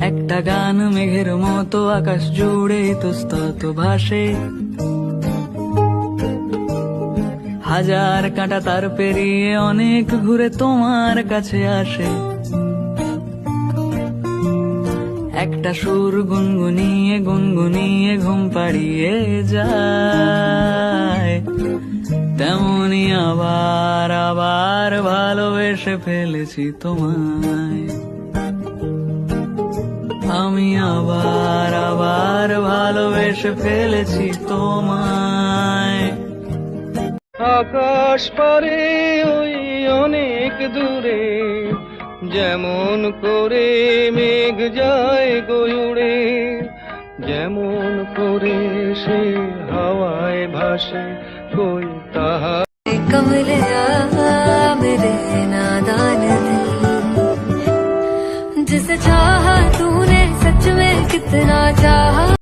একটা গান মেঘের মতো আকাশ জুড়ে ইতস্তত ভাসে। হাজার কাঁটা তার পেরিয়ে অনেক ঘুরে তোমার কাছে আসে। একটা সুর গুনগুনিয়ে গুনগুনিয়ে ঘুম পাড়িয়ে যায়। তেমনি আবার আবার ভালোবেসে ফেলেছি তোমায়। আমি আবার আবার ভালোবেসে ফেলেছি তোমায়। আকাশ পারে ওই অনেক দূরে যেমন করে মেঘ যায় গয়ুড়ে যেমন করে সে হাওয়ায় ভাসে কই তাহা। কমলে चाहा तूने सच में कितना चाहा।